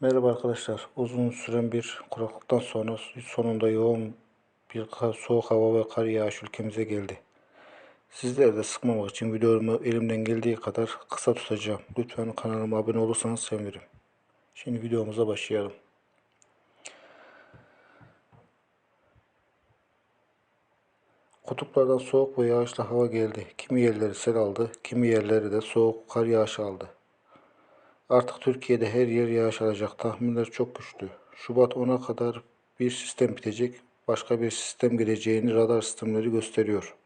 Merhaba arkadaşlar. Uzun süren bir kuraklıktan sonra sonunda yoğun bir soğuk hava ve kar yağışı ülkemize geldi. Sizleri de sıkmamak için videomu elimden geldiği kadar kısa tutacağım. Lütfen kanalıma abone olursanız sevinirim. Şimdi videomuza başlayalım. Kutuplardan soğuk ve yağışlı hava geldi. Kimi yerleri sel aldı, kimi yerleri de soğuk kar yağışı aldı. Artık Türkiye'de her yer yağış alacak. Tahminler çok güçlü. Şubat 10'a kadar bir sistem bitecek, başka bir sistem geleceğini radar sistemleri gösteriyor.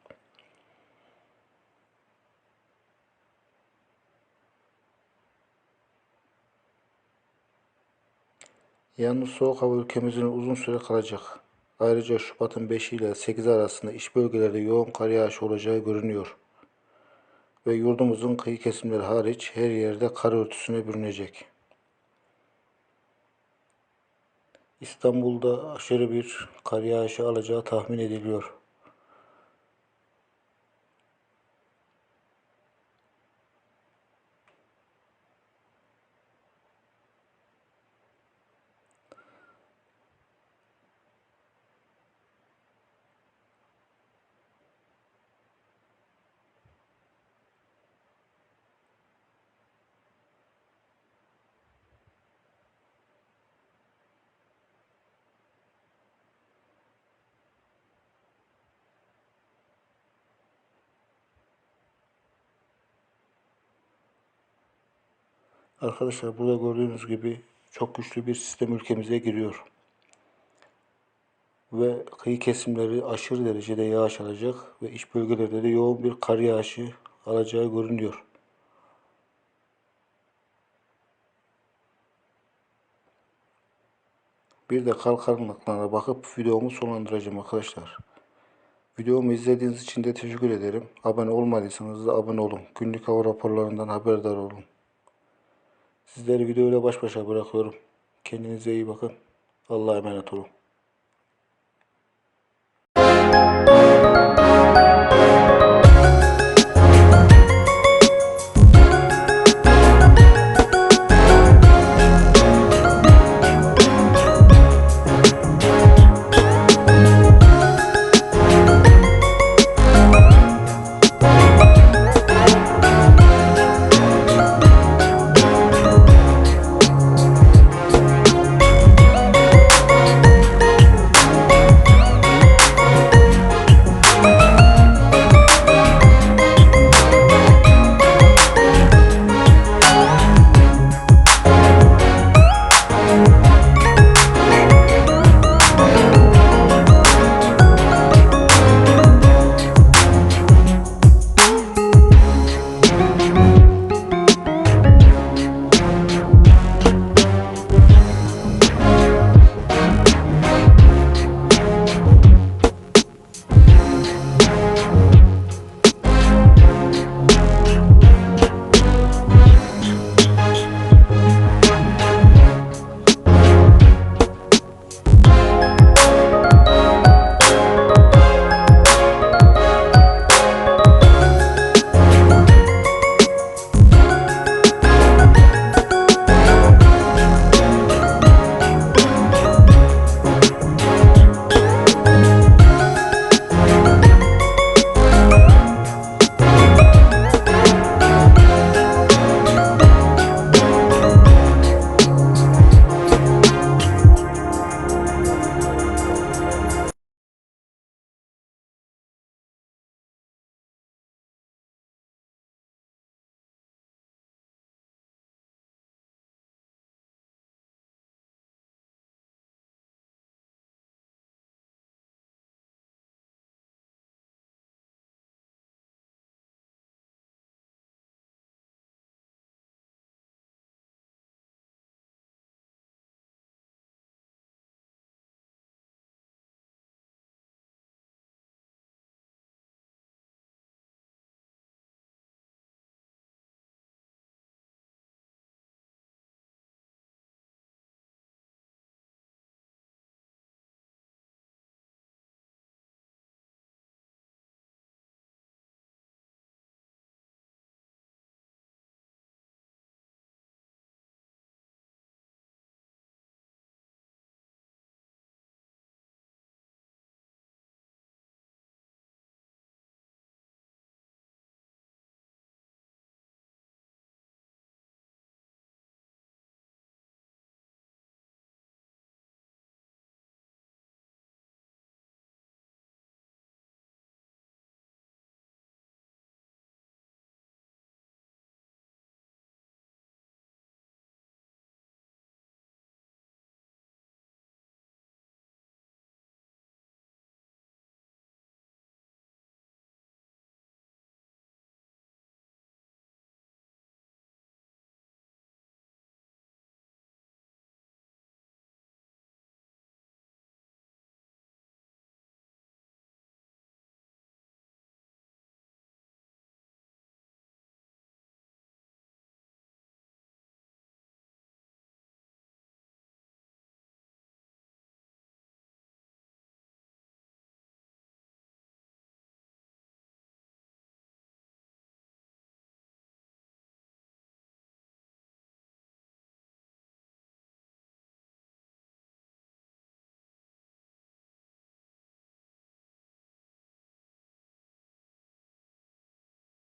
Yalnız soğuk hava ülkemizin uzun süre kalacak. Ayrıca Şubat'ın 5 ile 8 arasında iç bölgelerde yoğun kar yağışı olacağı görünüyor. Ve yurdumuzun kıyı kesimleri hariç her yerde kar örtüsüne bürünecek. İstanbul'da aşırı bir kar yağışı alacağı tahmin ediliyor. Arkadaşlar burada gördüğünüz gibi çok güçlü bir sistem ülkemize giriyor. Ve kıyı kesimleri aşırı derecede yağış alacak ve iç bölgelerde de yoğun bir kar yağışı alacağı görünüyor. Bir de kar kalınlıklarına bakıp videomu sonlandıracağım arkadaşlar. Videomu izlediğiniz için de teşekkür ederim. Abone olmadıysanız da abone olun. Günlük hava raporlarından haberdar olun. Sizleri videoyla baş başa bırakıyorum. Kendinize iyi bakın. Allah'a emanet olun.